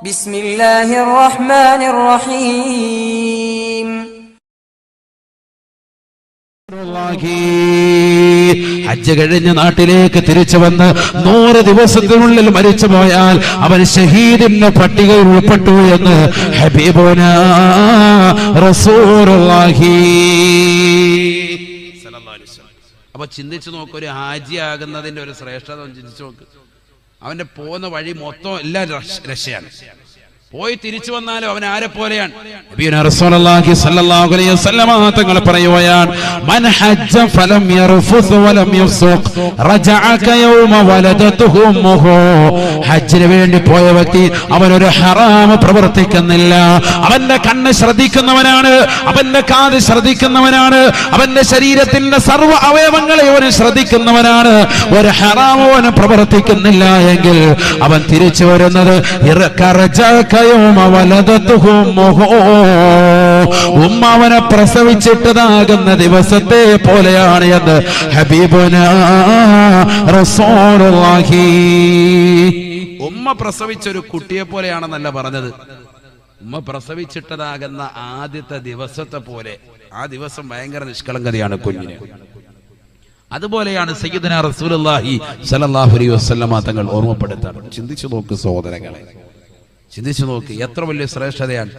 ബിസ്മില്ലാഹിർ റഹ്മാനിർ റഹീം ഹജ്ജ് കഴിഞ്ഞ നാട്ടിലേക്ക് തിരിച്ചു വന്ന് നൂറ് ദിവസത്തിനുള്ളിൽ മരിച്ചു പോയാൽ അവൻ ഷഹീദിന്റെ പട്ടികയിൽ ഉൾപ്പെട്ടു എന്ന് ഹബീബോന അപ്പൊ ചിന്തിച്ചു നോക്കൊരു ഹാജിയാകുന്നതിന്റെ ഒരു ശ്രേഷ്ഠത ചിന്തിച്ചു നോക്ക്. അവന്റെ പോകുന്ന വഴി മൊത്തം എല്ലാം രക്ഷ- രക്ഷയാണ്. പോയി തിരിച്ചു വന്നാലും അവൻ ആരെ പോലെയാണ്? തങ്ങൾ പറയുകയാണ് മൻ ഹജ്ജ ഫലം വലം റജഅക യൗമ ഹജ്ജിന് വേണ്ടി പോയ വ്യക്തി അവൻ ഒരു പ്രവർത്തിക്കുന്നില്ല. അവന്റെ കണ്ണ് ശ്രദ്ധിക്കുന്നവനാണ് അവന്റെ കാത് ശ്രദ്ധിക്കുന്നവനാണ് അവന്റെ ശരീരത്തിന്റെ സർവ അവയവങ്ങളെ അവന് ശ്രദ്ധിക്കുന്നവനാണ്. ഒരു ഹറാമോ അവന് പ്രവർത്തിക്കുന്നില്ല എങ്കിൽ അവൻ തിരിച്ചു വരുന്നത് ഇറക്കറജക്കയോമ ഉമ്മുഹു. ഉമ്മ അവനെ പ്രസവിച്ചിട്ടതാകുന്ന ദിവസത്തെ പോലെയാണ് എന്ന് ഹബീബുന ഉമ്മ പ്രസവിച്ച ഒരു കുട്ടിയെ പോലെയാണെന്നല്ല പറഞ്ഞത്. ഉമ്മ പ്രസവിച്ചിട്ടതാകുന്ന ആദ്യത്തെ ദിവസത്തെ പോലെ. ആ ദിവസം ഭയങ്കര നിഷ്കളങ്കതയാണ് കുഞ്ഞിന്. അതുപോലെയാണ് സയ്യിദന റസൂലുള്ളാഹി സ്വല്ലല്ലാഹു അലൈഹി വസല്ലമ തങ്ങൾ ഓർമ്മപ്പെടുത്താറ്. ചിന്തിച്ചു നോക്ക് സഹോദരങ്ങളെ. ചിന്തിച്ചു നോക്ക് എത്ര വലിയ ശ്രേഷ്ഠതയാണ്.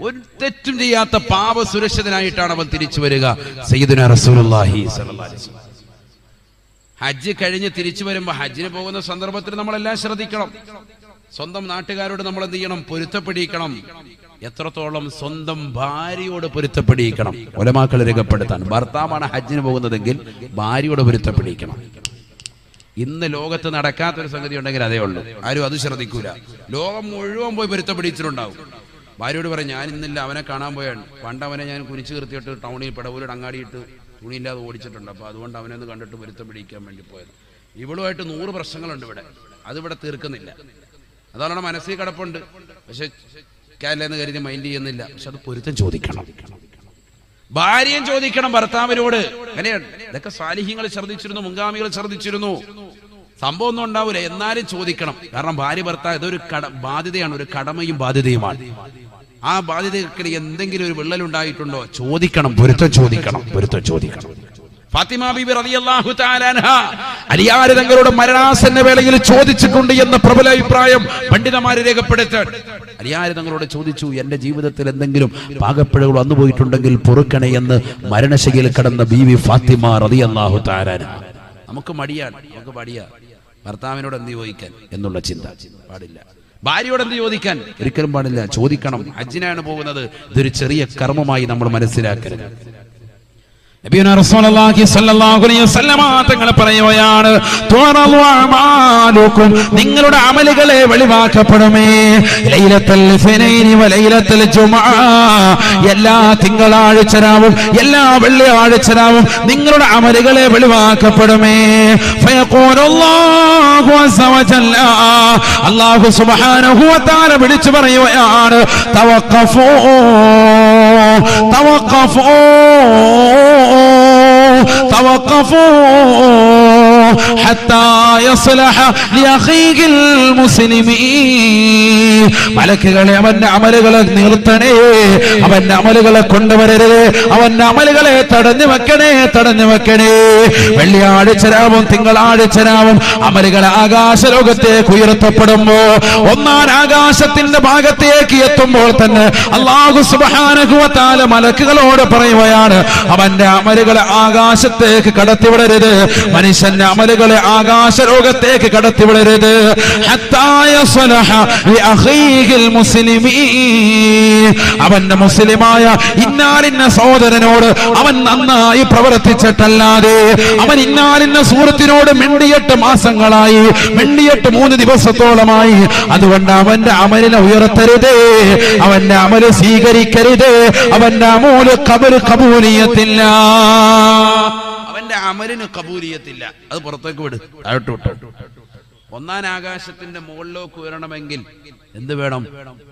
ഒരു തെറ്റും ചെയ്യാത്ത പാപ സുരക്ഷിതനായിട്ടാണ് അവൻ തിരിച്ചു വരിക. ഹജ്ജ് കഴിഞ്ഞ് തിരിച്ചു വരുമ്പോൾ ഹജ്ജിന് പോകുന്ന സന്ദർഭത്തിൽ നമ്മളെല്ലാം ശ്രദ്ധിക്കണം. സ്വന്തം നാട്ടുകാരോട് നമ്മൾ എന്ത് ചെയ്യണം? പൊരുത്തപ്പെടിയിക്കണം. എത്രത്തോളം സ്വന്തം ഭാര്യയോട് പൊരുത്തപ്പെടിയിക്കണം? ഒലമാക്കൾ രേഖപ്പെടുത്താൻ. ഭർത്താവാണ് ഹജ്ജിന് പോകുന്നതെങ്കിൽ ഭാര്യയോട് പൊരുത്തപ്പെടിയിക്കണം. ഇന്ന് ലോകത്ത് നടക്കാത്തൊരു സംഗതി ഉണ്ടെങ്കിൽ അതേ ഉള്ളൂ. ആരും അത് ശ്രദ്ധിക്കൂല. ലോകം മുഴുവൻ പോയി പൊരുത്തപ്പെടിച്ചിട്ടുണ്ടാവും. ഭാര്യയോട് പറയും ഞാൻ ഇന്നില്ല അവനെ കാണാൻ പോയാണ്. പണ്ട് അവനെ ഞാൻ കുനിച്ചു കീർത്തിയിട്ട് ടൗണിൽ പെടവൂരിൽ അങ്ങാടിയിട്ട് തുണിയില്ലാതെ ഓടിച്ചിട്ടുണ്ട്. അപ്പോൾ അതുകൊണ്ട് അവനെ കണ്ടിട്ട് പൊരുത്തം പിടിക്കാൻ വേണ്ടി പോയത്. ഇവളുമായിട്ട് നൂറ് പ്രശ്നങ്ങളുണ്ട് ഇവിടെ. അതിവിടെ തീർക്കുന്നില്ല. അതാണ് മനസ്സിൽ കിടപ്പുണ്ട്. പക്ഷെ കാലെന്ന് കരുതി മൈൻഡ് ചെയ്യുന്നില്ല. പക്ഷെ അത് പൊരുത്തം ചോദിക്കണം. ഭാര്യയും ചോദിക്കണം ഭർത്താവിനോട്. അങ്ങനെയാണ് ഇതൊക്കെ സാലിഹ്യങ്ങൾ ശ്രദ്ധിച്ചിരുന്നു മുൻഗാമികൾ ശ്രദ്ധിച്ചിരുന്നു. സംഭവം ഒന്നും ഉണ്ടാവില്ല എന്നാലും ചോദിക്കണം. കാരണം ഭാര്യ ഭർത്താവ് ഇതൊരു കട ബാധ്യതയാണ്. ഒരു കടമയും ബാധ്യതയുമാണ്. ആ ബാധ്യതക്കിടെ എന്തെങ്കിലും ഒരു വിള്ളൽ ഉണ്ടായിട്ടുണ്ടോ? ചോദിക്കണം. പൊരുത്തം ചോദിക്കണം. പൊരുത്തം ചോദിക്കണം. ഫാത്തിമ ബിബി റളിയല്ലാഹു തആല അൻഹ അലിയാര് തങ്ങളുടെ മരണാസന്ന വേളയിൽ ചോദിച്ചിട്ടുണ്ട് എന്ന പ്രബല അഭിപ്രായം പണ്ഡിതന്മാര് രേഖപ്പെടുത്താൻ. അലിയാര് തങ്ങളോട് ചോദിച്ചു എന്റെ ജീവിതത്തിൽ എന്തെങ്കിലും പാകപ്പിഴകൾ വന്നു പോയിട്ടുണ്ടെങ്കിൽ പൊറുക്കണേ എന്ന് മരണശൈലിയിൽ കടന്ന ബീവി ഫാത്തിമ റളിയല്ലാഹു തആല അൻഹ. നമുക്ക് മടിയാണ്. നമുക്ക് മടിയാ ഭർത്താവിനോട് എന്ത് ചോദിക്കാൻ എന്നുള്ള ചിന്ത. പാടില്ല. ഭാര്യയോട് എന്ത് ചോദിക്കാൻ? ഒരിക്കലും പാടില്ല. ചോദിക്കണം. ഹജ്ജിനാണ് പോകുന്നത്. ഇതൊരു ചെറിയ കർമ്മമായി നമ്മൾ മനസ്സിലാക്കരുത് നബിയുനാ റസൂലുള്ളാഹി സ്വല്ലല്ലാഹു അലൈഹി വസല്ലമ നിങ്ങളുടെ അമലുകളെ വെളിവാക്കപ്പെടുമേ. എല്ലാ തിങ്കളാഴ്ച രാവും എല്ലാ വെള്ളിയാഴ്ച രാവും നിങ്ങളുടെ അമലുകളെ വെളിവാക്കപ്പെടുമേ. അള്ളാഹു സുബാന വിളിച്ചു പറയുകയാണ് توقفوا توقفوا മലക്കുകളെ അവന്റെ അമലുകളെ നിർത്തണേ. അവന്റെ അമലുകളെ കൊണ്ടുവരരുത്. അവന്റെ അമലുകളെ തടഞ്ഞു വെക്കണേ തടഞ്ഞു വെക്കണേ. വെള്ളിയാഴ്ച രാവും തിങ്കളാഴ്ച രാവും അമലുകളെ ആകാശ ലോകത്തേക്ക് ഉയർത്തപ്പെടുമ്പോ ഒന്നാം ആകാശത്തിന്റെ ഭാഗത്തേക്ക് എത്തുമ്പോൾ തന്നെ അള്ളാഹു സുബാനുഭവത്താൽ മലക്കുകളോട് പറയുകയാണ് അവന്റെ അമലുകളെ ആകാശത്തേക്ക് കടത്തിവിടരുത്. മനുഷ്യന്റെ അമലുകളെ കടത്തിവിടരുത്. വിടരുത്. അവന്റെ മുസ്ലിമായ ഇന്നാലിന്ന സഹോദരനോട് അവൻ നന്നായി പ്രവർത്തിച്ചിട്ടല്ലാതെ അവൻ ഇന്നാലിന്ന സുഹൃത്തിനോട് മിണ്ടിയെട്ട് മാസങ്ങളായി മിണ്ടിയെട്ട് മൂന്ന് ദിവസത്തോളമായി. അതുകൊണ്ട് അവന്റെ അമലിനെ ഉയർത്തരുതേ. അവന്റെ അമൽ സ്വീകരിക്കരുത്. അവന്റെ അമൂൽ കബൽ കബൂലിയത്തില്ല അവന്റെ അമലിന് കബൂലിയത്തില്ല. അത് പുറത്തേക്ക് വിട്. താഴോട്ട് ഒന്നാം ആകാശത്തിന്റെ മുകളിലേക്ക് ഉയരണമെങ്കിൽ എന്ത് വേണം?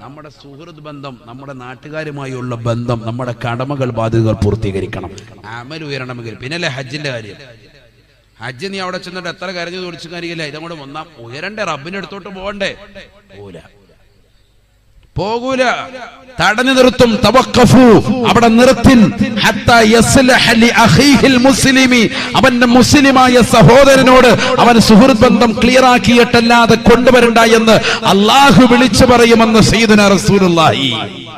നമ്മുടെ സുഹൃത് ബന്ധം നമ്മുടെ നാട്ടുകാരുമായുള്ള ബന്ധം നമ്മുടെ കടമകൾ ബാധ്യതകൾ പൂർത്തീകരിക്കണം. അമൽ ഉയരണമെങ്കിൽ. പിന്നല്ലേ ഹജ്ജിന്റെ കാര്യം. ഹജ്ജ് നീ അവിടെ ചെന്നിട്ട് എത്ര കരഞ്ഞു തോടിച്ചു കാര്യമില്ല. ഇതങ്ങോട്ട് ഒന്നാം ഉയരണ്ടേ റബ്ബിന്റെ പോകണ്ടേ? പോല പോകൂല. തടഞ്ഞു നിർത്തും തവക്കഫു അവിടെ നിർത്തിൻ. മുസ്ലിമി. അവന്റെ മുസ്ലിമായ സഹോദരനോട് അവൻ സുഹൃത് ബന്ധം ക്ലിയർ ആക്കിയിട്ടല്ലാതെ കൊണ്ടുവരണ്ട എന്ന് അള്ളാഹു വിളിച്ചു പറയുമെന്ന് സീദന റസൂലുള്ളാഹി. പറയും.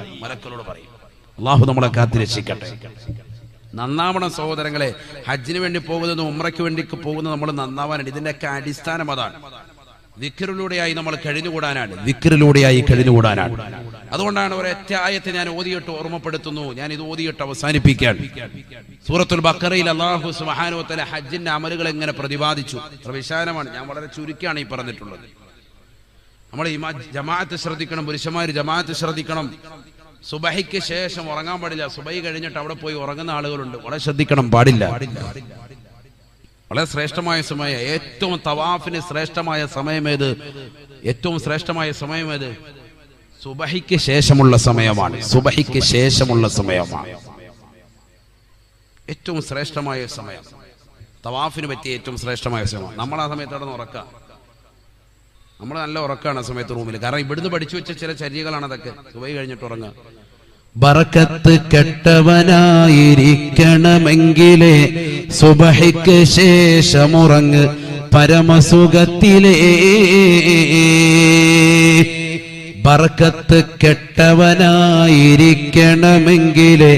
അള്ളാഹു നമ്മളെ കാത്തിരക്ഷിക്കട്ടെ. നന്നാവണം സഹോദരങ്ങളെ. ഹജ്ജിന് വേണ്ടി പോകുന്നതും ഉമ്രയ്ക്ക് വേണ്ടി പോകുന്നതും നമ്മൾ നന്നാവാനാണ്. ഇതിന്റെയൊക്കെ അടിസ്ഥാനം അതാണ്. വിക്കറിലൂടെയായി നമ്മൾ കഴിഞ്ഞുകൂടാനാണ്. വിക്കറിലൂടെയായി കഴിഞ്ഞുകൂടാനാണ്. അതുകൊണ്ടാണ് ഒരൊറ്റ ആയത്തെ ഞാൻ ഓതിയിട്ട് ഓർമ്മപ്പെടുത്തുന്നു. ഞാൻ ഇത് ഓതിയിട്ട് അവസാനിപ്പിക്കാൻ സൂറത്തുൽ ബക്കറയിൽ അള്ളാഹു സുബ്ഹാനഹു ഹജ്ജിന്റെ അമലുകൾ എങ്ങനെ പ്രതിപാദിച്ചു? അത്ര വിശാലമാണ്. ഞാൻ വളരെ ചുരുക്കിയാണ് ഈ പറഞ്ഞിട്ടുള്ളത്. നമ്മൾ ഈ ജമാഅത്ത് ശ്രദ്ധിക്കണം. പുരുഷന്മാർ ജമാഅത്ത് ശ്രദ്ധിക്കണം. സുബഹിക്ക് ശേഷം ഉറങ്ങാൻ പാടില്ല. സുബൈ കഴിഞ്ഞിട്ട് അവിടെ പോയി ഉറങ്ങുന്ന ആളുകളുണ്ട്. വളരെ ശ്രദ്ധിക്കണം. പാടില്ല. വളരെ ശ്രേഷ്ഠമായ സമയം. ഏറ്റവും തവാഫിന് ശ്രേഷ്ഠമായ സമയമേത്? ഏറ്റവും ശ്രേഷ്ഠമായ സമയമേത്? സുബഹിക്ക് ശേഷമുള്ള സമയമാണ്. സുബഹിക്ക് ശേഷമുള്ള സമയമാണ്. ഏറ്റവും ശ്രേഷ്ഠമായ സമയം. തവാഫിന് പറ്റിയ ഏറ്റവും ശ്രേഷ്ഠമായ സമയം. നമ്മൾ ആ സമയത്ത് അവിടെ ഉറക്കുക നമ്മൾ നല്ല ഉറക്കാണ് ആ സമയത്ത് റൂമിൽ കാരണം ഇവിടുന്ന് പഠിച്ചു വെച്ച ചില ചര്യകളാണ് അതൊക്കെ. സുബൈ കഴിഞ്ഞിട്ട് ഉറങ്ങുക ബറക്കത്ത് കെട്ടവനായിരിക്കണമെങ്കിലേ സുബഹിക്ക് ശേഷമുറങ്ങ് പരമസുഖത്തിലേ. ബറക്കത്ത് കെട്ടവനായിരിക്കണമെങ്കിലേ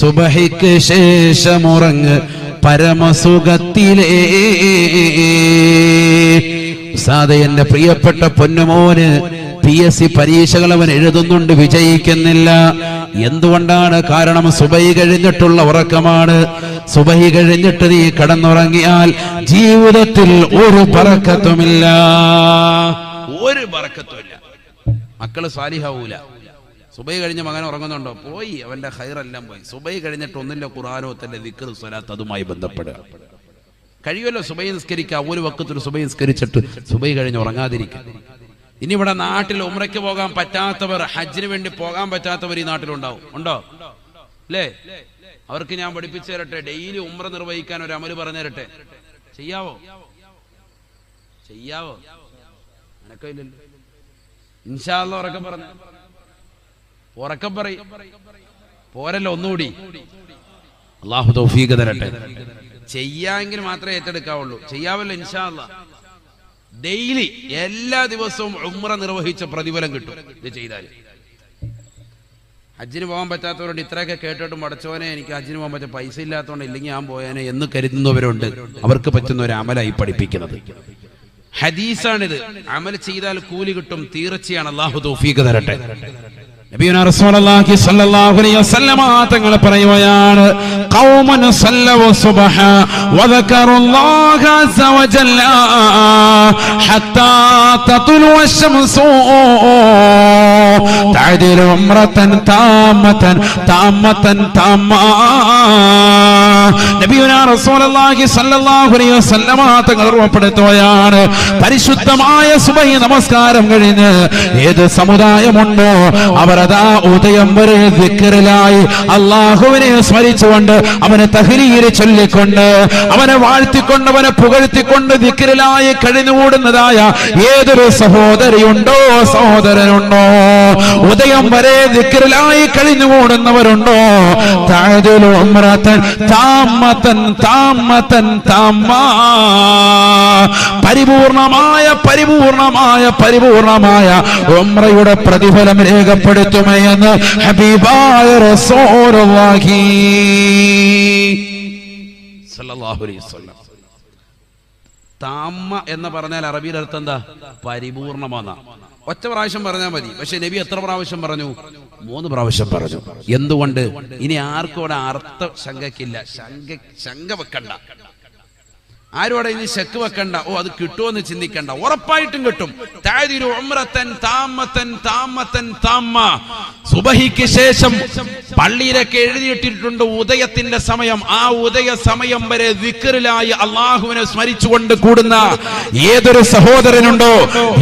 സുബഹിക്ക് ശേഷമുറങ്ങ് പരമസുഖത്തിലേ. സാധ എന്റെ പ്രിയപ്പെട്ട പൊന്നുമോന് പി എസ് സി പരീക്ഷകൾ അവൻ എഴുതുന്നുണ്ട് വിജയിക്കുന്നില്ല. എന്തുകൊണ്ടാണ്? കാരണം സുബൈ കഴിഞ്ഞിട്ടുള്ള ഉറക്കമാണ്. സുബൈ കഴിഞ്ഞിട്ട് നീ കടന്നുറങ്ങിയാൽ ജീവിതത്തിൽ ഒരു പറക്കത്തുമില്ല. ഒരു പറക്കത്തുമില്ല. മക്കൾ സാലിഹാവൂല. സുബൈ കഴിഞ്ഞ മകൻ ഉറങ്ങുന്നുണ്ടോ? പോയി. അവന്റെ ഹൈറെല്ലാം പോയി. സുബൈ കഴിഞ്ഞിട്ട് ഒന്നില്ല ഖുറാനോ തന്റെ ദിക്കർ സ്വലാത്ത് അതുമായി ബന്ധപ്പെടുക. കഴിയുമല്ലോ സുബൈ നിസ്കരിക്കുക ഒരു വക്കത്തൊരു സുബൈ നിസ്കരിച്ചിട്ട് സുബൈ കഴിഞ്ഞ് ഉറങ്ങാതിരിക്കുക ഇനി ഇവിടെ നാട്ടിൽ ഉമ്രയ്ക്ക് പോകാൻ പറ്റാത്തവർ ഹജ്ജിന് വേണ്ടി പോകാൻ പറ്റാത്തവർ ഈ നാട്ടിലുണ്ടാവും. ഉണ്ടോ? അല്ലേ അവർക്ക് ഞാൻ പഠിപ്പിച്ചു തരട്ടെ. ഡെയിലി ഉമ്ര നിർവഹിക്കാൻ ഒരു അമൽ പറഞ്ഞു തരട്ടെ. ചെയ്യാവോ? ചെയ്യാവോ? അനക്കില്ലല്ലോ ഇൻഷാല്ല ഉറക്കം പറഞ്ഞു. ഉറക്കം പറയും. പോരല്ല ഒന്നുകൂടി. അള്ളാഹു തൗഫീഖ് തരട്ടെ. ചെയ്യാമെങ്കിൽ മാത്രമേ ഏറ്റെടുക്കാവുള്ളൂ. ചെയ്യാവല്ലോ ഇൻഷാല്ല ഡെയിലി എല്ലാ ദിവസവും ഉമ്ര നിർവഹിച്ച പ്രതിഫലം കിട്ടും ഇത് ചെയ്താൽ ഹജ്ജിന് പോകാൻ പറ്റാത്തവരുണ്ട്. ഇത്രയൊക്കെ കേട്ടിട്ട് മടച്ചോനെ എനിക്ക് ഹജ്ജിന് പോകാൻ പറ്റിയ പൈസ ഇല്ലാത്തതുകൊണ്ട് ഇല്ലെങ്കിൽ ഞാൻ പോയാനെ എന്ന് കരുതുന്നവരുണ്ട്. അവർക്ക് പറ്റുന്ന ഒരു അമലായി പഠിപ്പിക്കുന്നത്. ഹദീസാണിത്. അമൽ ചെയ്താൽ കൂലി കിട്ടും. തീർച്ചയാണ്. അള്ളാഹു തൗഫീഖ് തരട്ടെ. തങ്ങൾ പരിശുദ്ധമായ സുബഹി നമസ്കാരം കഴിഞ്ഞ് ഏത് സമുദായമുണ്ടോ അവർ അതാ ഉദയം വരെ ദിക്കറിലായി അള്ളാഹുവിനെ സ്മരിച്ചുകൊണ്ട് അവനെ തഹരീര് ചൊല്ലിക്കൊണ്ട് അവനെ വാഴ്ത്തിക്കൊണ്ട് അവനെ പുകഴ്ത്തിക്കൊണ്ട് ദിക്കറിലായി കഴിഞ്ഞുകൂടുന്നതായ ഏതൊരു സഹോദരിയുണ്ടോ സഹോദരനുണ്ടോ? ഉദയം വരെ ദിക്കറിലായി കഴിഞ്ഞുകൂടുന്നവരുണ്ടോ ഉമ്രത്തൻ താമത്തൻ താമത്തൻ താമ പരിപൂർണമായ പരിപൂർണമായ പരിപൂർണമായ ഉമ്രയുടെ പ്രതിഫലം രേഖപ്പെടുത്തുമെന്ന് ഹബീബായ റസൂലുള്ളാഹി അലൈഹി വസല്ലം. താമ്മ എന്ന് പറഞ്ഞാൽ അറബിയിൽ അർത്ഥം എന്താ? പരിപൂർണമാണ് ഒറ്റ പ്രാവശ്യം പറഞ്ഞാൽ മതി. പക്ഷെ നബി എത്ര പ്രാവശ്യം പറഞ്ഞു? മൂന്ന് പ്രാവശ്യം പറഞ്ഞു. എന്തുകൊണ്ട്? ഇനി ആർക്കും അവിടെ അർത്ഥ ശങ്കക്കില്ല. ശങ്ക ശങ്ക വെക്കണ്ട. ആരും അവിടെ ഇനി ശക്ക് വെക്കണ്ട? ഓ അത് കിട്ടുമെന്ന് ചിന്തിക്കണ്ട. ഉറപ്പായിട്ടും കിട്ടും. താമത്തൻ താമത്തൻ താമ്മ. സുബഹിക്ക് ശേഷം പള്ളിയിലൊക്കെ എഴുതിയിട്ടിട്ടുണ്ട് ഉദയത്തിന്റെ സമയം. ആ ഉദയ സമയം വരെ വിക്കറിലായി അള്ളാഹുവിനെ സ്മരിച്ചുകൊണ്ട് കൂടുന്ന ഏതൊരു സഹോദരനുണ്ടോ?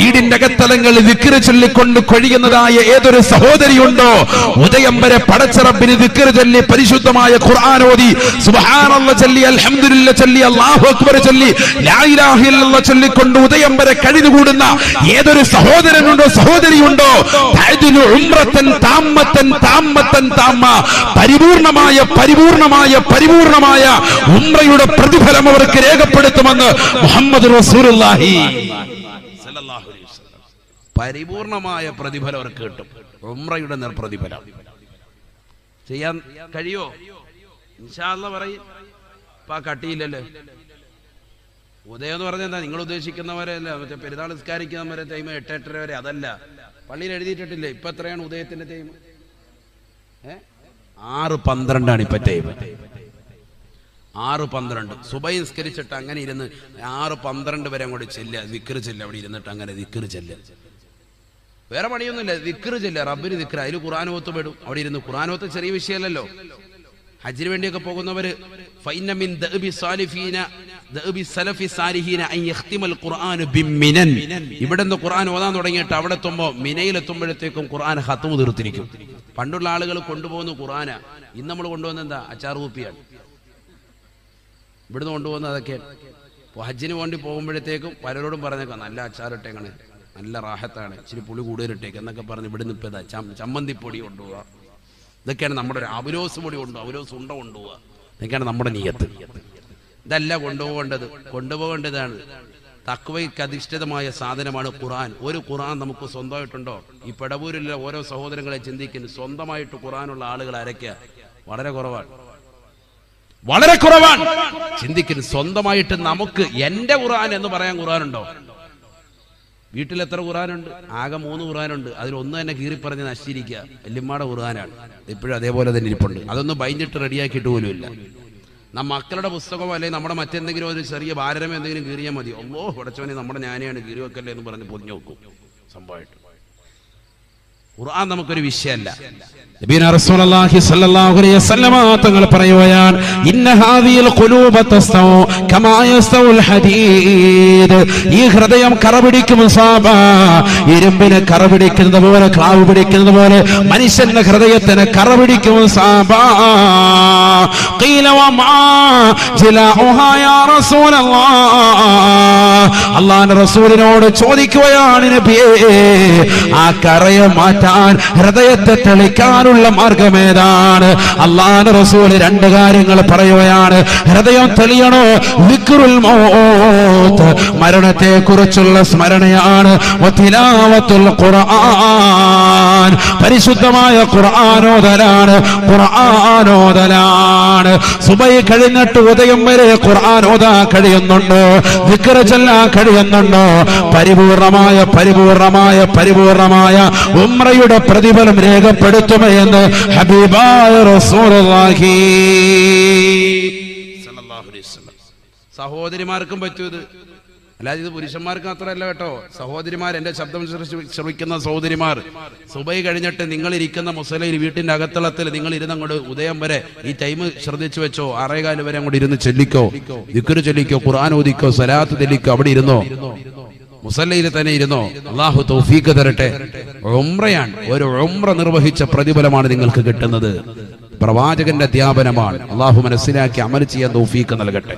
വീടിന്റെ അകത്തലങ്ങൾ വിക്കറ് ചൊല്ലിക്കൊണ്ട് കൊഴിയുന്നതായ ഏതൊരു സഹോദരിയുണ്ടോ? ഉദയം വരെ പടച്ചറപ്പിന് വിക്കറ് ചൊല്ലി പരിശുദ്ധമായ ഖുർആാനോദി സുബ്ഹാനല്ലാഹ് ചൊല്ലി അൽഹംദുലില്ലാഹ് ചൊല്ലി അള്ളാഹു അക്ബർ ചൊല്ലി ചൊല്ലിക്കൊണ്ട് ഉദയം വരെ കഴിഞ്ഞുകൂടുന്ന ഏതൊരു സഹോദരനുണ്ടോ സഹോദരിയുണ്ടോ? തഅദിലു താമത്തൻ താമ്മത്തൻ താമ്മ. പരിപൂർണമായ പരിപൂർണമായ പരിപൂർണമായ ഉമ്രയുടെ പ്രതിഫലം അവർക്ക് രേഖപ്പെടുത്തുമെന്ന് മുഹമ്മദ് റസൂലുള്ളാഹി. പരിപൂർണമായ പ്രതിഫലം അവർക്ക് കിട്ടും. ഉമ്രയുടെ നിർപ്രതിഫലം. ചെയ്യാൻ കഴിയോ? ഇൻഷാല്ല പറയും. ഇപ്പൊ ആ കട്ടിയില്ലല്ലേ. ഉദയം എന്ന് പറഞ്ഞാൽ എന്താ? നിങ്ങൾ ഉദ്ദേശിക്കുന്നവരല്ല മറ്റേ പെരുന്നാൾ നിസ്കാരിക്കുന്നവരെ ടൈം എട്ട് എട്ടര വരെ അതല്ല. പള്ളിയിൽ എഴുതിയിട്ടില്ലേ ഇപ്പൊ എത്രയാണ് ഉദയത്തിന്റെ ടൈം ഏ? ആറ് പന്ത്രണ്ടാണ് ഇപ്പൊ ടൈം ആറ് പന്ത്രണ്ട്. സുബൈ നിസ്കരിച്ചിട്ട് അങ്ങനെ ഇരുന്ന് ആറ് പന്ത്രണ്ട് വരെ അങ്ങോട്ട് ചെല്ലുക. വിക്കറ് ചെല്ലുക അവിടെ ഇരുന്നിട്ട് അങ്ങനെ വിക്കറ് ചെല്ലുക വേറെ പണിയൊന്നുമില്ല. വിക്കറ് ചെല്ലുക റബ്ബിന് വിക്കറ് അതിൽ ഖുറാനോത്ത് പെടും. അവിടെ ഇരുന്ന് ഖുറാനോത്ത് ചെറിയ വിഷയമല്ലല്ലോ. ഹജ്ജിന് വേണ്ടിയൊക്കെ പോകുന്നവര് ഫൈന ഇവിടെ നിന്ന് ഖുർആൻ ഓതാൻ തുടങ്ങിയിട്ട് അവിടെ എത്തുമ്പോൾ മിനയിലെത്തുമ്പോഴത്തേക്കും ഖുർആൻ ഹത്തും തീർത്തിരിക്കും. പണ്ടുള്ള ആളുകൾ കൊണ്ടുപോകുന്ന ഖുർആന. ഇന്ന് നമ്മൾ കൊണ്ടുപോകുന്ന എന്താ? അച്ചാർ കുപ്പിയാണ്. ഇവിടുന്ന് കൊണ്ടുപോകുന്ന അതൊക്കെ. ഹജ്ജിന് വേണ്ടി പോകുമ്പോഴത്തേക്കും പലരോടും പറഞ്ഞേക്കാം നല്ല അച്ചാറിട്ടേക്കണേ. നല്ല റാഹത്താണ്. ഇച്ചിരി പുളി കൂടുതലിട്ടേക്ക് എന്നൊക്കെ പറഞ്ഞ് ഇവിടുന്ന് ഇപ്പം ഇതാ ചമ്മന്തിപ്പൊടി കൊണ്ടുപോവുക ഇതൊക്കെയാണ് നമ്മുടെ ഒരു അവലോസ് പൊടി കൊണ്ടുപോകുക അവലോസ് ഉണ്ട കൊണ്ടുപോവുക ഇതൊക്കെയാണ് നമ്മുടെ നീയത്ത്. ഇതല്ല കൊണ്ടുപോകേണ്ടത്. കൊണ്ടുപോകേണ്ടതാണ്. തക്വയ്ക്ക് അധിഷ്ഠിതമായ സാധനമാണ് ഖുറാൻ ഒരു ഖുറാൻ നമുക്ക് സ്വന്തമായിട്ടുണ്ടോ? ഈ പെടവൂരിലെ ഓരോ സഹോദരങ്ങളെ ചിന്തിക്കുന്നു സ്വന്തമായിട്ട് ഖുറാനുള്ള ആളുകൾ അരയ്ക്കുക വളരെ കുറവാണ്. വളരെ കുറവാണ്. ചിന്തിക്കുന്നു സ്വന്തമായിട്ട് നമുക്ക് എന്റെ ഖുറാൻ എന്ന് പറയാൻ ഖുറാനുണ്ടോ വീട്ടിൽ എത്ര ഖുറാനുണ്ട് ആകെ മൂന്ന് ഖുറാനുണ്ട് അതിൽ ഒന്ന് തന്നെ കീറി പറഞ്ഞ് നശിച്ചിരിക്കുക. എല്ലിമ്മാടെ ഖുറാനാണ് ഇപ്പോഴും അതേപോലെ തന്നെ ഇരിപ്പുണ്ട്. അതൊന്നും ബൈഞ്ഞിട്ട് റെഡിയാക്കിയിട്ട് പോലുമില്ല നമ്മ മക്കളുടെ പുസ്തകമോ അല്ലെങ്കിൽ നമ്മുടെ മറ്റെന്തെങ്കിലും ഒരു ചെറിയ ഭാരതമോ എന്തെങ്കിലും കീറിയാൽ മതി. ഒന്നോ ഉടച്ചവനെ നമ്മുടെ ഞാനെയാണ് കീറി വെക്കല്ലേ എന്ന് പറഞ്ഞ് പൊതിഞ്ഞു വെക്കും. സംഭവമായിട്ട്. ഖുർആൻ നമുക്കൊരു വിഷയമല്ല. തങ്ങൾ പറയുകയാണ് ഈ ഹൃദയം കറപിടിക്കും ഇരുമ്പിന് കറപിടിക്കുന്നത് പോലെ ക്ലാവ് പിടിക്കുന്നത് പോലെ മനുഷ്യന്റെ കറപിടിക്കും യാ റസൂലല്ലാഹ് അല്ലാഹുവിന്റെ റസൂലിനോട് ചോദിക്കുകയാണ് ആ കറയെ മാറ്റാൻ ഹൃദയത്തെ തെളിക്കാനുള്ള മാർഗം ഏതാണ് അള്ളാഹുവിന്റെ റസൂൽ രണ്ട് കാര്യങ്ങൾ പറയുകയാണ്. ഹൃദയം തെളിയണോ? വിക്രുൽ മൗത്ത്. മരണത്തെ കുറിച്ചുള്ള സ്മരണയാണ് ഖുർആൻ. പരിശുദ്ധമായ ഖുർആനോദലാണ് ഖുർആനോദലാണ് സുബൈ കഴിഞ്ഞിട്ട് ഉദയം വരെ ഖുർആനോദാ കഴിയുന്നുണ്ടോ. വിക്ര ചെല്ലാൻ കഴിയുന്നുണ്ടോ. പരിപൂർണമായ പരിപൂർണമായ പരിപൂർണമായ ഉമ്രയുടെ പ്രതിഫലം രേഖപ്പെടുത്തുമെന്ന് ഹബീബായ റസൂലുള്ളാഹി. സഹോദരിമാർക്കും പറ്റൂ ഇത്. അല്ലാതെ ഇത് പുരുഷന്മാർക്ക് മാത്രമല്ല കേട്ടോ. സഹോദരിമാർ എന്റെ ശബ്ദം ശ്രമിക്കുന്ന സഹോദരിമാർ സുബൈ കഴിഞ്ഞിട്ട് നിങ്ങൾ ഇരിക്കുന്ന മുസലയിൽ വീട്ടിന്റെ അകത്തളത്തിൽ നിങ്ങൾ ഇരുന്ന് അങ്ങോട്ട് ഉദയം വരെ ഈ ടൈം ശ്രദ്ധിച്ചു വെച്ചോ. ആറേകാൽ വരെ അങ്ങോട്ട് ഇരുന്ന് ചെല്ലിക്കോ. ദിക്കുരു ചെല്ലിക്കോ ഖുർആൻ ഓദിക്കോ സലാത്ത് തെല്ലിക്കോ അവിടെ ഇരുന്നോ? മുസല്ലയിൽ തന്നെ ഇരുന്നോ? അള്ളാഹു തൗഫീക്ക് തരട്ടെ. ഉംറയാണ്. ഒരു ഉംറ നിർവഹിച്ച പ്രതിഫലമാണ് നിങ്ങൾക്ക് കിട്ടുന്നത്. പ്രവാചകന്റെ അധ്യാപനമാണ്. അള്ളാഹു മനസ്സിലാക്കി അമൽ ചെയ്യാൻ തൗഫീക്ക് നൽകട്ടെ.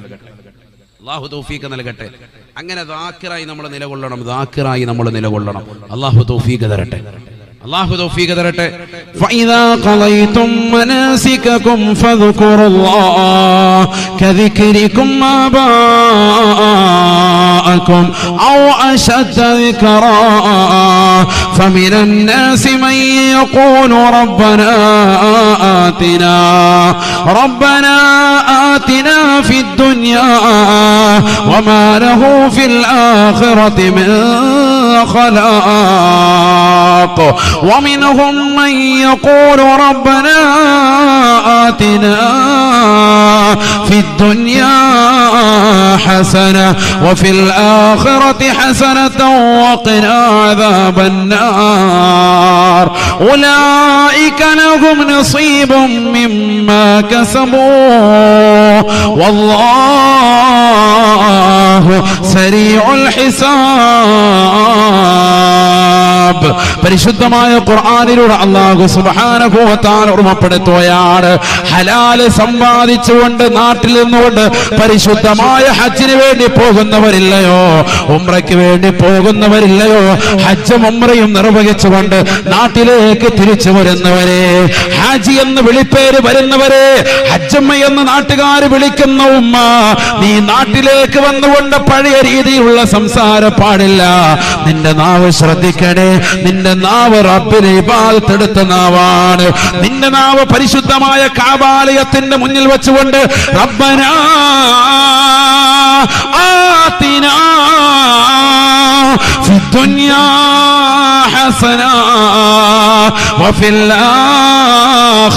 അള്ളാഹു തൗഫീക്ക് നൽകട്ടെ. അങ്ങനെ ദാക്കിറായി നമ്മൾ നിലകൊള്ളണം ദാക്കിറായി നമ്മൾ നിലകൊള്ളണം. അള്ളാഹു തൗഫീക്ക് തരട്ടെ. അള്ളാഹു തൗഫീക്ക് തരട്ടെ فإذا قضيتم مناسككم فاذكروا الله كذكركم آباءكم أو أشد ذكرا فمن الناس من يقول ربنا آتنا ربنا آتنا في الدنيا وما له في الآخرة من خلاق ومنهم من يقول ربنا آتنا في الدنيا حسنة وفي الآخرة حسنة وقنا عذاب النار. أولئك لهم نصيب مما كسبوا. والله سريع الحساب. പരിശുദ്ധമായ ഖുർആാനിലൂടെ അള്ളാഹു തആല ഓർമ്മപ്പെടുത്തുകയാണ്. ഹലാൽ സമ്പാദിച്ചുകൊണ്ട് നാട്ടിൽ നിന്നുകൊണ്ട് പരിശുദ്ധമായ ഹജ്ജിന് വേണ്ടി പോകുന്നവരില്ലയോ? ഉംറയ്ക്ക് വേണ്ടി പോകുന്നവരില്ലയോ? ഹജ്ജും ഉംറയും നിർവഹിച്ചുകൊണ്ട് നാട്ടിലേക്ക് തിരിച്ചു വരുന്നവരെ ഹാജി എന്ന് വിളിപ്പേര് വരുന്നവരെ ഹജ്ജമ്മ എന്ന് നാട്ടുകാർ വിളിക്കുന്ന ഉമ്മ നീ നാട്ടിലേക്ക് വന്നുകൊണ്ട് പഴയ രീതിയിലുള്ള സംസാര പാടില്ല നിന്റെ നാവ് ശ്രദ്ധിക്കണേ. നിന്റെ നാവ് റബ്ബിനെ ഇബാദത്തെടുത്ത നാവാണ്. നിന്റെ നാവ് പരിശുദ്ധമായ കാബാലയത്തിന്റെ മുന്നിൽ വെച്ചുകൊണ്ട് റബ്ബനാ ആതിനാ ഫി ദുനിയാ حسنة وفي الآخرة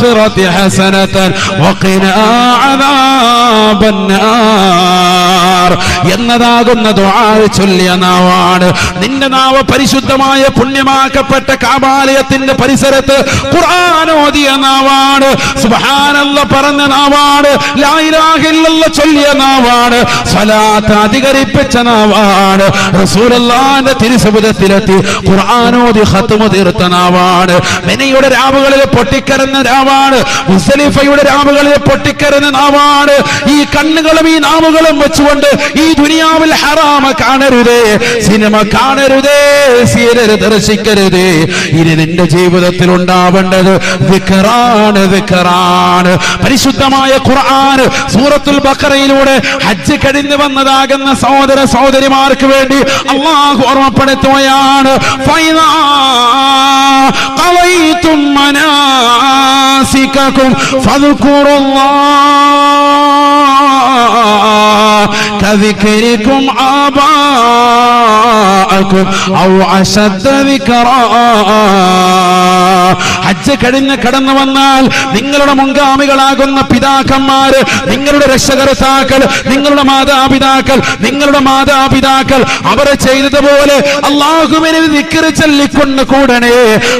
حسنة وقنا عذاب النار എന്നതാകുന്ന ദുആ ചൊല്ലിയ നാവാണ് നിന്റെ നാവ് പരിശുദ്ധമായ പുണ്യമാക്കപ്പെട്ട കാബാലയത്തിന്റെ പരിസരത്ത് ഖുർആൻ ഓതിയ നാവാണ് സുബ്ഹാനല്ല പറഞ്ഞ നാവാണ് ലാ ഇലാഹ ഇല്ലല്ലാഹ് ചൊല്ലിയ നാവാണ് സ്വലാത്ത് അധികരിപ്പിച്ച നാവാണ് റസൂലുള്ളാഹിന്റെ തിരുസബുദത്തിലെത്തി ഖുർആനോദി ഖത്മ തീർത്തനാവാണ് മെനയുടെ രാവുകളിൽ പൊട്ടിക്കരുന്ന രാവാണ്. മുസലിഫയുടെ രാവുകളിൽ പൊട്ടിക്കരുന്ന നാവാണ്. ഈ കണ്ണുകളും ഈ നാവുകളും വെച്ചുകൊണ്ട് ഈ ദുനിയാവിൽ ഹറാമ കാണരുതേ. സിനിമ കാണരുതേ. സീരർ ദർശിക്കരുതേ. ഇനി നിന്റെ ജീവിതത്തിൽ ഉണ്ടാവേണ്ടത് വിക്കറാണ് വിക്കറാണ് പരിശുദ്ധമായ ഖുർആൻ സൂറത്തുൽ ബക്കറയിലൂടെ ഹജ്ജ് കഴിഞ്ഞു വന്നതാകുന്ന സഹോദര സഹോദരിമാർക്ക് വേണ്ടി അള്ളാഹു ഓർമ്മപ്പെടുത്തുകയാണ്. قضيتم مناسككم فاذكروا الله كذكركم آباءكم أو أشد ذكرا ഹജ്ജ് കഴിഞ്ഞ് കടന്നു വന്നാൽ നിങ്ങളുടെ മുൻഗാമികളാകുന്ന പിതാക്കന്മാര് നിങ്ങളുടെ രക്ഷകർത്താക്കൾ നിങ്ങളുടെ മാതാപിതാക്കൾ നിങ്ങളുടെ മാതാപിതാക്കൾ അവർ ചെയ്തതുപോലെ അള്ളാഹുവിനെ വിക്കറ് ചൊല്ലിക്കൊണ്ട് കൂടണേ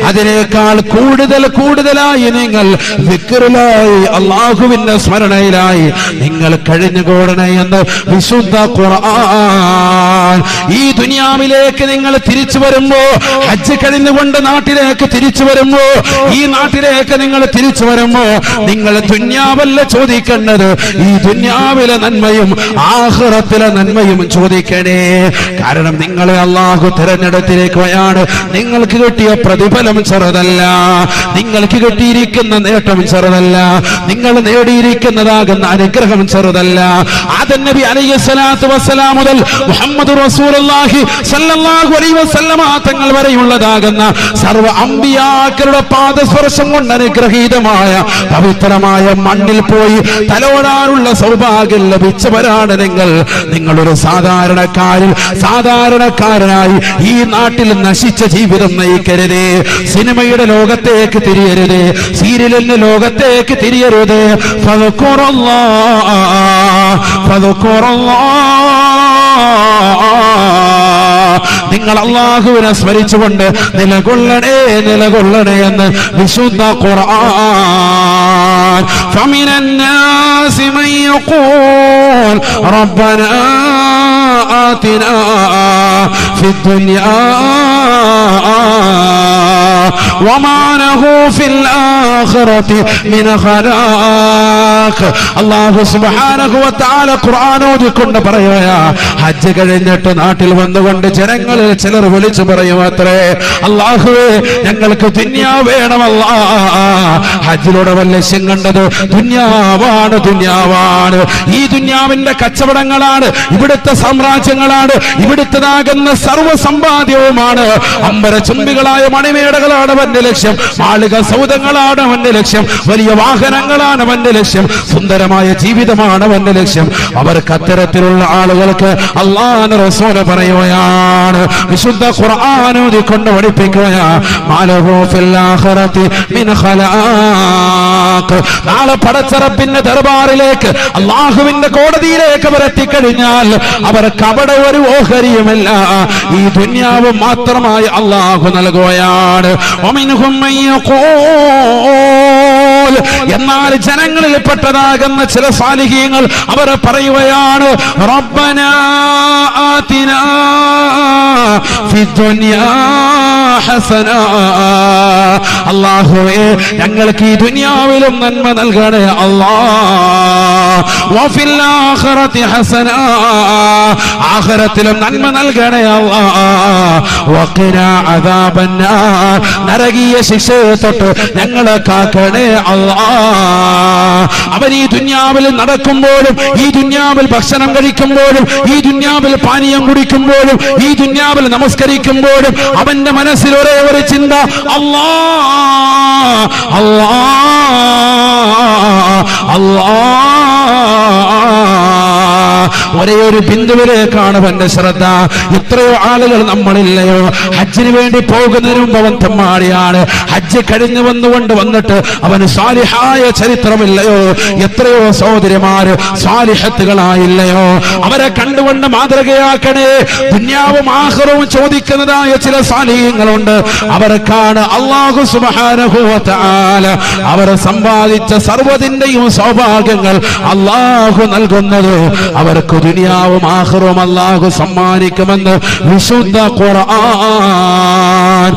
അതിനേക്കാൾ കൂടുതൽ കൂടുതലായി നിങ്ങൾ വിക്കറിലായി അള്ളാഹുവിന്റെ സ്മരണയിലായി നിങ്ങൾ കഴിഞ്ഞുകൂടണേ എന്ന് വിശുദ്ധ ഖുർആൻ ഈ ദുനിയാവിലേക്ക് നിങ്ങൾ തിരിച്ചു വരുമ്പോ ഹജ്ജ് കഴിഞ്ഞുകൊണ്ട് നാട്ടിലേക്ക് തിരിച്ചു വരുമ്പോ ഈ നാട്ടിലേക്ക് നിങ്ങൾ തിരിച്ചു വരുമ്പോ നിങ്ങൾ ദുന്യാവല്ല ചോദിക്കേണ്ടത്. ഈ ദുന്യാവിലെ നന്മയും ആഹ്റത്തിലെ നന്മയും ചോദിക്കണേ. കാരണം നിങ്ങളെ അള്ളാഹു തിരഞ്ഞെടുത്തിരിക്കുകയാണ്. നിങ്ങൾക്ക് കിട്ടിയ പ്രതിഫലം ചെറുതല്ല. നിങ്ങൾക്ക് കിട്ടിയിരിക്കുന്ന നേട്ടം ചെറുതല്ല. നിങ്ങൾ നേടിയിരിക്കുന്നതാകുന്ന അനുഗ്രഹം ചെറുതല്ല. നബി അലൈഹി സ്വലാത്തു വസ്സലാം മുതൽ മുഹമ്മദ് റസൂലുള്ളാഹി സല്ലല്ലാഹു അലൈഹി വസല്ലമ തങ്ങൾ വരെയുള്ളതാകുന്ന സർവ അമ്പിയാക്കളുടെ പാദസ്പർശം കൊണ്ട് അനുഗ്രഹീതമായ പവിത്രമായ മണ്ണിൽ പോയി തലോടാനുള്ള സൗഭാഗ്യം ലഭിച്ചവരാണ് നിങ്ങൾ. നിങ്ങളൊരു സാധാരണക്കാരിൽ സാധാരണക്കാരനായി ഈ നാട്ടിൽ നശിച്ച ജീവിതം നയിക്കരുതേ. സിനിമയുടെ ലോകത്തേക്ക് തിരിയരുതേ. സീരിയലിന്റെ ലോകത്തേക്ക് തിരിയരുത്. നിങ്ങൾ അള്ളാഹുവിനെ സ്മരിച്ചുകൊണ്ട് നിലകൊള്ളണേ നിലകൊള്ളണേ എന്ന് വിശുദ്ധ ഖുർആൻ فمن الناس من يقول ربنا آتنا في الدنيا وما له في الآخرة من خلاق അള്ളാഹു സുബ്ഹാനഹു വ തആല ഖുർആൻ ഓതിക്കൊണ്ട് പറയുകയാ ഹജ്ജ് കഴിഞ്ഞിട്ട് നാട്ടിൽ വന്നുകൊണ്ട് ജനങ്ങളിൽ ചിലർ വിളിച്ചു പറയും അത്രേ അള്ളാഹുവേ ഞങ്ങൾക്ക് ദുന്യാ വേണമല്ല ഹജ്ജിലൂടെ വല്ല ലക്ഷ്യം കണ്ടത് ദുന്യാവാണ് ദുന്യാവാണ്. ഈ ദുന്യാവിന്റെ കച്ചവടങ്ങളാണ് ഇവിടുത്തെ സാമ്രാജ്യങ്ങളാണ് ഇവിടുത്തതാകുന്ന സർവ സമ്പാദ്യവുമാണ് അമ്പര ചുംബികളായ മണിമേടകളാണ് അവന്റെ ലക്ഷ്യം മാളിക സൗദങ്ങളാണ് അവന്റെ ലക്ഷ്യം വലിയ വാഹനങ്ങളാണ് അവന്റെ ലക്ഷ്യം സുന്ദരമായ ജീവിതമാണ് അവന്റെ ലക്ഷ്യം. അവർക്ക് അത്തരത്തിലുള്ള ആളുകൾക്ക് അള്ളാഹ് പറയുകയാണ് വിശുദ്ധ ഖുർആാനൂതി കൊണ്ട് പഠിപ്പിക്കുകയാ മാലഹു ഫിൽ ആഖിറതി മിൻ ഖലാഖ്. നാളെ പടച്ചറപ്പിന്റെ ദർബാറിലേക്ക് അള്ളാഹുവിന്റെ കോടതിയിലേക്ക് അവർ എത്തിക്കഴിഞ്ഞാൽ അവർക്ക് അവിടെ ഒരു ഓഹരിയുമല്ല. ഈ ദുന്യാവ് മാത്രമായി അള്ളാഹു നൽകുകയാണ്. എന്നാൽ ജനങ്ങളിൽ പെട്ടതാകുന്ന ചില സാലിഹ്യങ്ങൾ അവർ പറയുകയാണ് റബ്ബന ആതിനാ ഫിദ്ദുനിയാ ഹസന അല്ലാഹുവേ ഞങ്ങൾക്ക് ഈ ദുനിയാവിലും നന്മ നൽകണേ ആഖിറതി ഹസന. ആഖിറത്തിലും നന്മ നൽകണേ അദാബന്നാർ. നരകീയ ശിക്ഷയെ തൊട്ട് ഞങ്ങളെ കാക്കണേ അല്ലാ. അവൻ ഈ ദുന്യാവിൽ നടക്കുമ്പോഴും ഈ ദുന്യാവിൽ ഭക്ഷണം കഴിക്കുമ്പോഴും ഈ ദുന്യാവിൽ പാനീയം കുടിക്കുമ്പോഴും ഈ ദുന്യാവിൽ നമസ്കരിക്കുമ്പോഴും അവന്റെ മനസ്സിൽ ഒരേ ഒരു ചിന്ത അള്ളാ അല്ലാ അല്ലാ. ഒരേ ഒരു ബിന്ദുവിലേക്കാണ് അവന്റെ ശ്രദ്ധ. എത്രയോ ആളുകൾ നമ്മളില്ലയോ. ഹജ്ജിന് വേണ്ടി പോകുന്നതിന് മുമ്പ് അവൻ തമ്മാടിയാണ്. ഹജ്ജ് കഴിഞ്ഞു വന്നുകൊണ്ട് വന്നിട്ട് അവന് സാലിഹായ ചരിത്രമില്ലയോ. എത്രയോ സഹോദരിമാര് സാലിഹത്തുകളായില്ലയോ. അവരെ കണ്ടുകൊണ്ട് മാതൃകയാക്കണേ. ദുന്യാവും ആഹ്റവും ചോദിക്കുന്നതായ ചില സാലിഹ്യങ്ങളുണ്ട്. അവർക്കാണ് അള്ളാഹു സുബാനുഭവത്താല അവർ സമ്പാദിച്ച സർവതിന്റെയും സൗഭാഗ്യങ്ങൾ അള്ളാഹു നൽകുന്നത്. അവർക്ക് ദുനിയാവും ആഹ്റവും അല്ലാഹു സമ്മാനിക്കുമെന്ന് വിശുദ്ധ ഖുർആൻ.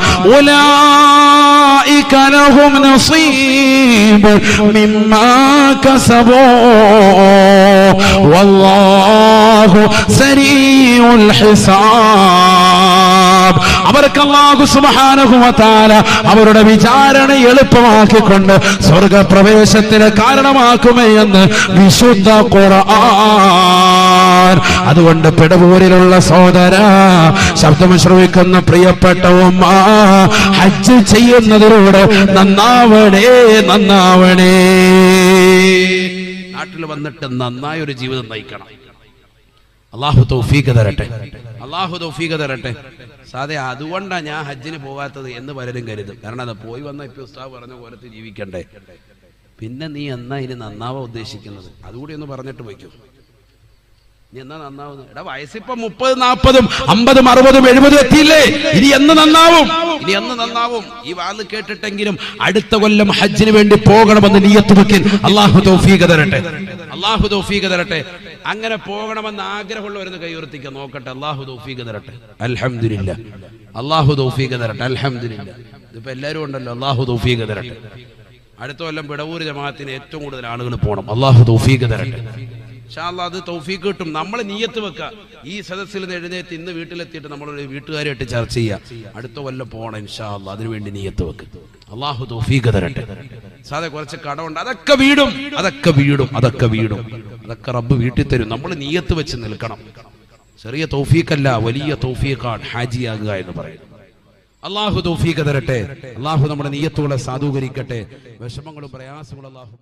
ഉലൈക لهم نصيب മിമ്മാ كسبوا. വല്ലാഹു സരീഉൽ ഹിസാബ് അവർക്ക് അള്ളാഹു സുബ്ഹാനഹു വ അവരുടെ വിചാരണ എളുപ്പമാക്കിക്കൊണ്ട് സ്വർഗപ്രവേശത്തിന് കാരണമാക്കുമേ എന്ന് വിശുദ്ധ ഖുർആൻ. അതുകൊണ്ട് പെടവൂരിലുള്ള സഹോദര ശബ്ദം ശ്രവിക്കുന്ന പ്രിയപ്പെട്ട ഉമ്മ ഹജ്ജ് ചെയ്യുന്നതിലൂടെ നന്നാവണേ നന്നാവണേ. നാട്ടിൽ വന്നിട്ട് നന്നായ ഒരു ജീവിതം നയിക്കണം. അള്ളാഹു തൗഫീഖ് തരട്ടെ. അള്ളാഹു തൗഫീഖ് തരട്ടെ. സാധേ അതുകൊണ്ടാണ് ഞാൻ ഹജ്ജിന് പോകാത്തത് എന്ന് പലരും കരുതും. കാരണം അത് പോയി വന്ന ഇപ്പൊ ഉസ്താവ് പറഞ്ഞ പോലത്തെ ജീവിക്കണ്ടേ. പിന്നെ നീ എന്നാ ഇനി നന്നാവാ ഉദ്ദേശിക്കുന്നത്? അതുകൂടി ഒന്ന് പറഞ്ഞിട്ട് പോയിക്കോ നീ എന്നാ നന്നാവുന്നു എടാ വയസ്സിപ്പോ മുപ്പത് നാൽപ്പതും അമ്പതും അറുപതും എഴുപതും എത്തിയില്ലേ? ഇനി എന്ന് നന്നാവും? ഇനി എന്ന് നന്നാവും? ഈ വാന്ന് കേട്ടിട്ടെങ്കിലും അടുത്ത കൊല്ലം ഹജ്ജിന് വേണ്ടി പോകണമെന്ന് നീയത്ത് വെക്കിൻ. അള്ളാഹു തൗഫീഖ് തരട്ടെ. അള്ളാഹു തൗഫീഖ് തരട്ടെ. അങ്ങനെ പോകണമെന്ന് ആഗ്രഹമുള്ളവരെന്ന് കൈയുറത്തിക്ക. നോക്കട്ടെ അള്ളാഹു തൗഫീഖ് തരട്ടെ. അലഹമില്ല അള്ളാഹു തൗഫീഖ് തരട്ടെ. അലഹമില്ല ഇതിപ്പോ എല്ലാവരും ഉണ്ടല്ലോ അള്ളാഹു തൗഫീഖ് തരട്ടെ. അടുത്ത കൊല്ലം പിടവൂർ ജമാഅത്തിന് ഏറ്റവും കൂടുതൽ ആളുകൾ പോകണം അള്ളാഹു തൗഫീഖ് തരട്ടെ. ഇൻഷാ അല്ലാ അത് തൗഫീക്ക് കിട്ടും. നമ്മൾ നീയത്ത് വെക്കുക ഈ സദസ്സിൽ നിന്ന് എഴുന്നേറ്റ് ഇന്ന് വീട്ടിലെത്തിയിട്ട് നമ്മളൊരു വീട്ടുകാരായിട്ട് ചർച്ച ചെയ്യുക അടുത്ത കൊല്ലം പോകണം ഇൻഷാ അതിനു അതിനുവേണ്ടി നീയത്ത് വെക്കുക അള്ളാഹു തൗഫീഖ് തരട്ടെ. സാധാ കുറച്ച് കടമുണ്ട്. അതൊക്കെ വീടും. അതൊക്കെ വീടും. അതൊക്കെ വീടും. അതൊക്കെ റബ്ബ് വീട്ടിൽ തരും. നമ്മൾ നീയത്ത് വെച്ച് നിൽക്കണം. ചെറിയ തൗഫീഖല്ല വലിയ തൗഫീഖാണ്. ഹാജിയാകുക എന്ന് പറയുന്നത് അള്ളാഹു തൗഫീഖ് തരട്ടെ. അള്ളാഹു നമ്മുടെ നീയത്തുകളെ സാധൂകരിക്കട്ടെ. വിഷമങ്ങളും പ്രയാസങ്ങളും അള്ളാഹു